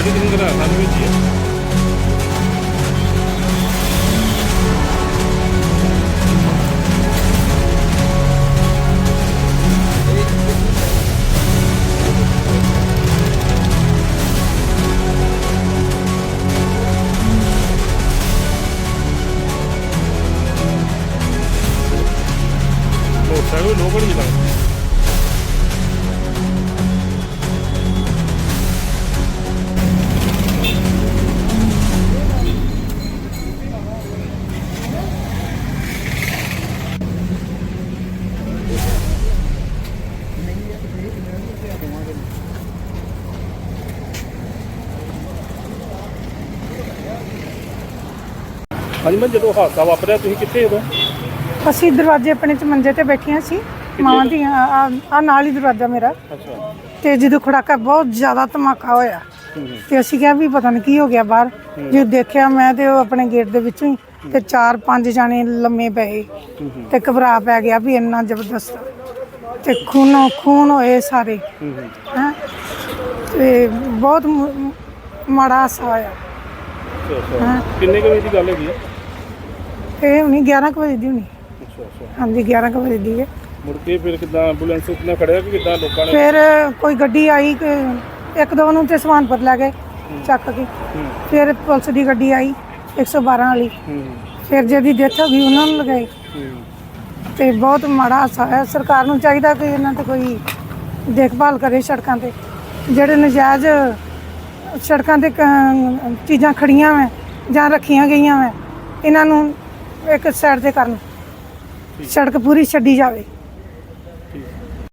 저리 된 거라 가는 거지. 뭐, 자유 로그입니다. ਹਾਂਜੀ ਮੈਂ ਜਦੋਂ ਹਾਦਸਾ ਵਾਪਰਿਆ ਤੁਸੀਂ ਕਿੱਥੇ ਉਦੋਂ? ਅਸੀਂ ਦਰਵਾਜ਼ੇ ਆਪਣੇ ਚ ਮੰਜੇ ਤੇ ਬੈਠੀਆਂ ਸੀ ਮਾਵਾਂ ਦੀਆਂ ਆ ਨਾਲ ਹੀ ਦਰਵਾਜ਼ਾ ਮੇਰਾ। ਅੱਛਾ। ਤੇ ਜਦੋਂ ਖੜਾਕਾ ਬਹੁਤ ਜ਼ਿਆਦਾ ਧਮਾਕਾ ਹੋਇਆ ਹੂੰ ਹੂੰ। ਤੇ ਅਸੀਂ ਕਿਹਾ ਵੀ ਪਤਾ ਨਹੀਂ ਕੀ ਹੋ ਗਿਆ ਬਾਹਰ। ਜਦੋਂ ਦੇਖਿਆ ਮੈਂ ਤੇ ਉਹ ਆਪਣੇ ਗੇਟ ਦੇ ਵਿੱਚੋਂ ਹੀ ਤੇ ਚਾਰ ਪੰਜ ਜਾਣੇ ਲੰਮੇ ਪਏ ਹੂੰ ਹੂੰ। ਤੇ ਘਬਰਾ ਪੈ ਗਿਆ ਵੀ ਇੰਨਾ ਜ਼ਬਰਦਸਤ। ਤੇ ਖੂਨੋ ਖੂਨ ਹੋਏ ਸਾਰੇ। ਹੂੰ ਹੂੰ। ਹੈਂ? ਤੇ ਬਹੁਤ ਮ- ਮਾੜਾ ਹਾਸਾ ਹੋਇਆ। ਅੱਛਾ ਅੱਛਾ। ਕਿੰਨੇ ਕੁ ਵਜੇ ਦੀ ਗੱਲ ਹੈਗੀ? ਹੈ ਇਹ ਹੁਣੀ 11 ਕੁ ਵਜੇ ਦੀ ਹੁਣੀ। ਅੱਛਾ ਅੱਛਾ। ਹਾਂਜੀ 11 ਕੁ ਵਜੇ ਦੀ ਹੈ। ਮੁੜ ਕੇ ਫਿਰ ਕਿਦਾਂ ਐਂਬੂਲੈਂਸ ਉਤਨਾ ਖੜਿਆ ਕਿ ਕਿਦਾਂ ਲੋਕਾਂ ਨੇ? ਫਿਰ ਕੋਈ ਗੱਡੀ ਆਈ ਕਿ ਇੱਕ ਦੋ ਨੂੰ ਤੇ ਸਵਾਨਪੁਰ ਲੈ ਗਏ ਚੱਕ ਕੇ। ਹੂੰ। ਫਿਰ ਪੁਲਿਸ ਦੀ ਗੱਡੀ ਆਈ 112 ਵਾਲੀ। ਹੂੰ। ਫਿਰ ਜਿਹਦੀ ਡੈਥ ਹੋ ਗਈ ਉਹਨਾਂ ਨੂੰ ਲਗਾਈ ਹੂੰ। ਤੇ ਬਹੁਤ ਮਾੜਾ ਹਾਸਾ ਹੈ ਸਰਕਾਰ ਨੂੰ ਚਾਹੀਦਾ ਕਿ ਇਹਨਾਂ ਤੇ ਕੋਈ ਦੇਖਭਾਲ ਕਰੇ ਸੜਕਾਂ ਤੇ। ਜਿਹੜੇ ਨਜਾਇਜ਼ ਸੜਕਾਂ ਤੇ ਕ- ਚੀਜ਼ਾਂ ਖੜੀਆਂ ਵੈ ਜਾਂ ਰੱਖੀਆਂ ਗਈਆਂ ਵੈ ਇਹਨਾਂ ਨੂੰ ਇੱਕ ਸਾਈਡ ਤੇ ਕਰਨ। ਸੜਕ ਪੂਰੀ ਛੱਡੀ ਜਾਵੇ।